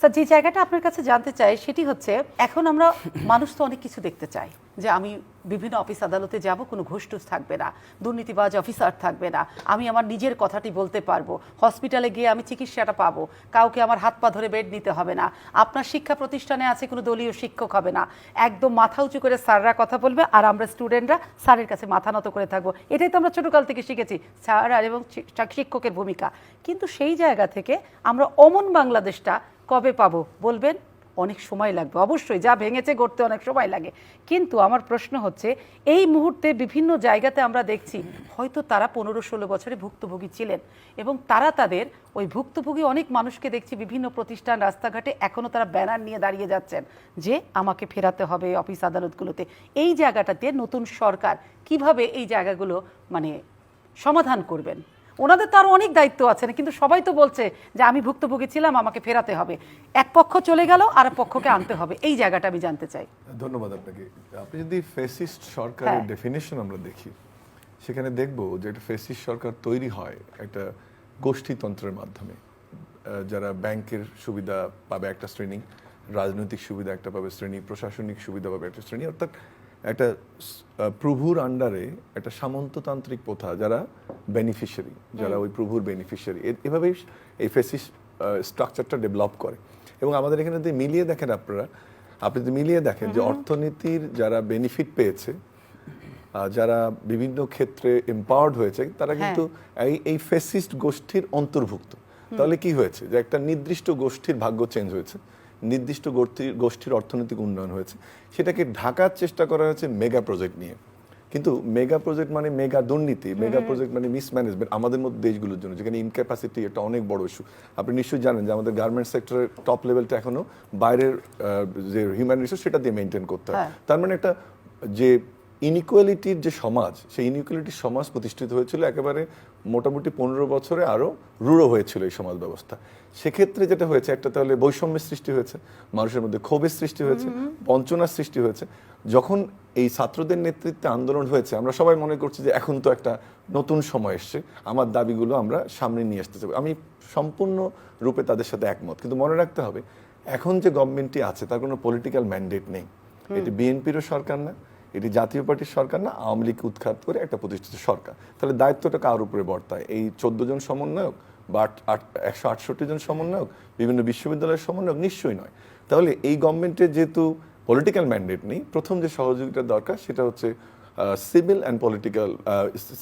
Sir যে জায়গাটা আপনার কাছে জানতে চাই সেটি হচ্ছে, এখন আমরা মানুষ তো অনেক কিছু দেখতে চাই। যে আমি বিভিন্ন অফিস আদালতে যাব, কোনো ঘুষটুস থাকবে না, দুর্নীতিবাজ অফিসার থাকবে না, আমি আমার নিজের কথাটি বলতে পারব, হসপিটালে গিয়ে আমি চিকিৎসাটা পাবো, কাউকে আমার হাত পা ধরে বেড নিতে হবে না, আপনার শিক্ষা প্রতিষ্ঠানে আছে কোনো দলীয় শিক্ষক হবে না, একদম মাথা উঁচু করে স্যাররা কথা বলবে আর আমরা স্টুডেন্টরা স্যারের কাছে মাথা নত করে থাকব। এটাই তো আমরা ছোটোকাল থেকে শিখেছি, স্যার আর এবং শিক্ষকের ভূমিকা। কিন্তু সেই জায়গা থেকে আমরা অমন বাংলাদেশটা কবে পাবো? বলবেন, অনেক সময় লাগবে। অবশ্যই, যা ভেঙেছে গড়তে অনেক সময় লাগে। কিন্তু আমার প্রশ্ন হচ্ছে, এই মুহূর্তে বিভিন্ন জায়গাতে আমরা দেখছি, হয়তো তারা পনেরো ষোলো বছরে ভুক্তভোগী ছিলেন এবং তারা তাদের ওই ভুক্তভোগী অনেক মানুষকে দেখছি বিভিন্ন প্রতিষ্ঠান, রাস্তাঘাটে এখনও তারা ব্যানার নিয়ে দাঁড়িয়ে যাচ্ছেন যে আমাকে ফেরাতে হবে অফিস আদালতগুলোতে। এই জায়গাটাতে নতুন সরকার কীভাবে এই জায়গাগুলো মানে সমাধান করবেন? ওনাদের তো আরও অনেক দায়িত্ব আছে না কিন্তু সবাই তো বলছে যে আমি ভুক্তভোগী ছিলাম আমাকে ফেরাতে হবে। এক পক্ষ চলে গেল আর পক্ষকে আনতে হবে। এই জায়গাটা আমি জানতে চাই। ধন্যবাদ আপনাকে। আপনি যদি ফেসিস্ট সরকারের হ্যাঁ। ডেফিনেশন আমরা দেখি সেখানে দেখব যে একটা ফেসিস্ট সরকার তৈরি হয় একটা গোষ্ঠীতন্ত্রের মাধ্যমে। যারা ব্যাংকের সুবিধা পাবে একটা শ্রেণি রাজনৈতিক সুবিধা একটা পাবে শ্রেণি প্রশাসনিক সুবিধা পাবে একটা শ্রেণি অর্থাৎ একটা প্রভুর আন্ডারে একটা সামন্ততান্ত্রিক প্রথা যারা বেনিফিশিয়ারি যারা ওই প্রভুর বেনিফিশিয়ারি এভাবেই এই ফেসিস্ট স্ট্রাকচারটা ডেভেলপ করে। এবং আমাদের এখানে যদি মিলিয়ে দেখেন আপনারা আপনি যদি মিলিয়ে দেখেন যে অর্থনীতির যারা বেনিফিট পেয়েছে যারা বিভিন্ন ক্ষেত্রে এম্পাওয়ার্ড হয়েছে তারা হ্যাঁ। কিন্তু এই এই ফেসিস্ট গোষ্ঠীর অন্তর্ভুক্ত। তাহলে কি হয়েছে? যে একটা নির্দিষ্ট গোষ্ঠীর ভাগ্য চেঞ্জ হয়েছে। নির্দিষ্ট গোষ্ঠীর গোষ্ঠীর অর্থনৈতিক উন্নয়ন হয়েছে। সেটাকে ঢাকার চেষ্টা করা হয়েছে মেগা প্রজেক্ট নিয়ে। কিন্তু মেগা প্রজেক্ট মানে মেগা দুর্নীতি মেগা প্রজেক্ট মানে মিসম্যানেজমেন্ট আমাদের মধ্যে দেশগুলোর জন্য যেখানে ইনক্যাপাসিটি এটা অনেক বড় ইস্যু আপনি নিশ্চয়ই জানেন যে আমাদের গার্মেন্ট সেক্টরের টপ লেভেলটা এখনও বাইরের যে হিউম্যান রিসোর্স সেটা দিয়ে মেনটেন করতে হয়। হ্যাঁ। তার মানে একটা যে ইনইকুয়ালিটির যে সমাজ সেই ইনইকুয়ালিটির সমাজ প্রতিষ্ঠিত হয়েছিল একেবারে মোটামুটি পনেরো বছরে আরও রূঢ় হয়েছিল এই সমাজ ব্যবস্থা। সেক্ষেত্রে যেটা হয়েছে একটা তাহলে বৈষম্যের সৃষ্টি হয়েছে মানুষের মধ্যে ক্ষোভের সৃষ্টি হয়েছে বঞ্চনার সৃষ্টি হয়েছে। যখন এই ছাত্রদের নেতৃত্বে আন্দোলন হয়েছে আমরা সবাই মনে করছি যে এখন তো একটা নতুন সময় এসছে আমার দাবিগুলো আমরা সামনে নিয়ে আসতে চাই। আমি সম্পূর্ণ রূপে তাদের সাথে একমত কিন্তু মনে রাখতে হবে এখন যে গভর্নমেন্টটি আছে তার কোনো পলিটিক্যাল ম্যান্ডেট নেই। এটি বিএনপিরও সরকার না এটি জাতীয় পার্টির সরকার না, আওয়ামী লীগকে উৎখাত করে একটা প্রতিষ্ঠিত সরকার। তাহলে দায়িত্বটা কার উপরে বর্তায়? এই চোদ্দ জন সমন্বয়ক বা একশো আটষট্টি জন সমন্বয়ক, বিভিন্ন বিশ্ববিদ্যালয়ের সমন্বয়ক নিশ্চয়ই নয়। তাহলে এই গভর্নমেন্টের যেহেতু পলিটিক্যাল ম্যান্ডেট নেই, প্রথম যে সহযোগিতা দরকার সেটা হচ্ছে civil and political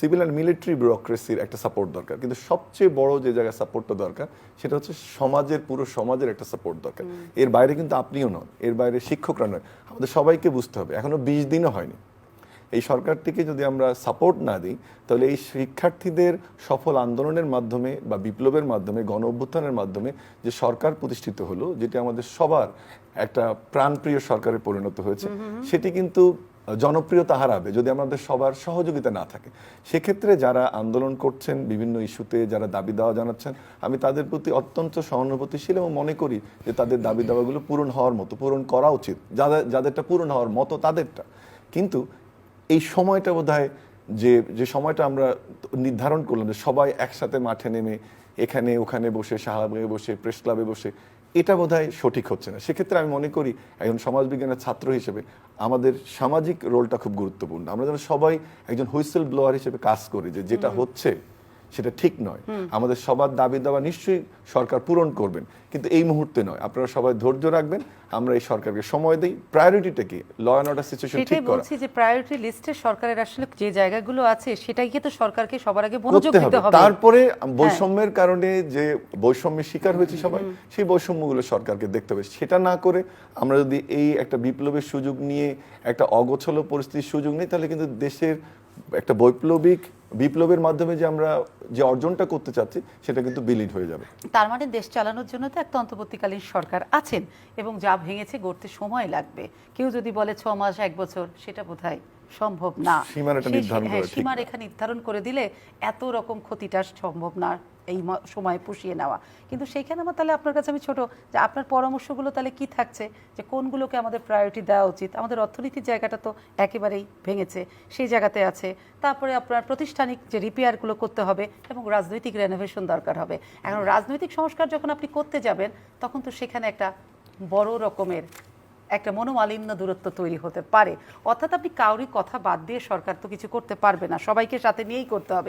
civil and military ব্যুরোক্রেসির একটা সাপোর্ট দরকার। কিন্তু সবচেয়ে বড় যে জায়গায় সাপোর্টটা দরকার সেটা হচ্ছে সমাজের পুরো সমাজের একটা সাপোর্ট দরকার। এর বাইরে কিন্তু আপনিও নন এর বাইরে শিক্ষকরা নয়। আমাদের সবাইকে বুঝতে হবে এখনও বিশ দিনও হয়নি। এই সরকারটিকে যদি আমরা সাপোর্ট না দিই তাহলে এই শিক্ষার্থীদের সফল আন্দোলনের মাধ্যমে বা বিপ্লবের মাধ্যমে গণ অভ্যুত্থানের মাধ্যমে যে সরকার প্রতিষ্ঠিত হলো যেটি আমাদের সবার একটা প্রাণপ্রিয় সরকারে পরিণত হয়েছে সেটি কিন্তু জনপ্রিয়তা হারাবে যদি আমাদের সবার সহযোগিতা না থাকে। সেক্ষেত্রে যারা আন্দোলন করছেন, বিভিন্ন ইস্যুতে যারা দাবি দাওয়া জানাচ্ছেন, আমি তাদের প্রতি অত্যন্ত সহানুভূতিশীল এবং মনে করি যে তাদের দাবি দাওয়াগুলো পূরণ হওয়ার মতো, পূরণ করা উচিত। যাদের যাদেরটা পূরণ হওয়ার মতো তাদেরটা। কিন্তু এই সময়টা বোধ যে যে সময়টা আমরা নির্ধারণ করলাম যে সবাই একসাথে মাঠে নেমে এখানে, ওখানে বসে, শাহবাগে বসে প্রেস ক্লাবে বসে এটা বোধ সঠিক হচ্ছে না। সেক্ষেত্রে আমি মনে করি একজন সমাজবিজ্ঞানের ছাত্র হিসেবে আমাদের সামাজিক রোলটা খুব গুরুত্বপূর্ণ। আমরা যেন সবাই একজন হুইসেল ব্লোয়ার হিসেবে কাজ করি যে যেটা হচ্ছে সেটা ঠিক নয়। আমাদের সবার দাবি দাবা নিশ্চয়ই সরকার পূরণ করবেন। কিন্তু এই মুহূর্তে নয়। আপনারা সবাই ধৈর্য রাখবেন। আমরা এই সরকারকে সময় দিই। প্রায়োরিটিটা কি ল অ্যান্ড অর্ডার সিচুয়েশন ঠিক করা। বলছি যে প্রায়োরিটি লিস্টে সরকারের আসলে যে জায়গাগুলো আছে সেটাকে তো সরকারকে সবার আগে মনোযোগ দিতে হবে। তারপরে বৈষম্যের কারণে যে বৈষম্যের শিকার হয়েছে সবাই সেই বৈষম্যগুলো সরকারকে দেখতে হবে। সেটা না করে আমরা যদি এই একটা বিপ্লবের সুযোগ নিয়ে একটা অগোছলো পরিস্থিতির সুযোগ নিই তাহলে কিন্তু দেশের একটা বৈপ্লবিক বিপ্লবের মাধ্যমে যে আমরা যে অর্জনটা করতে চাচ্ছি সেটা কিন্তু বিলীন হয়ে যাবে। তার মানে দেশ চালানোর জন্য তো একটা অন্তর্বর্তীকালীন সরকার আছেন এবং যা ভেঙেছে গড়তে সময় লাগবে। কেউ যদি বলে ছ মাস এক বছর সেটা বোধহয় সম্ভব না। সীমানাটা নির্ধারণ করা হ্যাঁ, না। সীমারেখা নির্ধারণ করে দিলে এত রকম ক্ষতিটা সম্ভব না এই সময় পুষিয়ে নেওয়া। কিন্তু সেইখানে আমার তাহলে আপনার কাছে আমি ছোট যে আপনার পরামর্শগুলো তাহলে কি থাকছে? যে কোনগুলোকে আমাদের প্রায়োরিটি দেওয়া উচিত? আমাদের অর্থনীতির জায়গাটা তো একেবারেই ভেঙেছে সেই জায়গাতে আছে। তারপরে আপনার প্রতিষ্ঠানিক যে রিপেয়ারগুলো করতে হবে এবং রাজনৈতিক রেনোভেশন দরকার হবে। এখন রাজনৈতিক সংস্কার যখন আপনি করতে যাবেন, তখন তো সেখানে একটা বড় রকমের একটা মনোমালিন্য দূরত্ব তৈরি হতে পারে। অর্থাৎ আপনি কাউরি কথা বাদ দিয়ে সরকার তো কিছু করতে পারবে না। সবাইকে সাথে নিয়েই করতে হবে।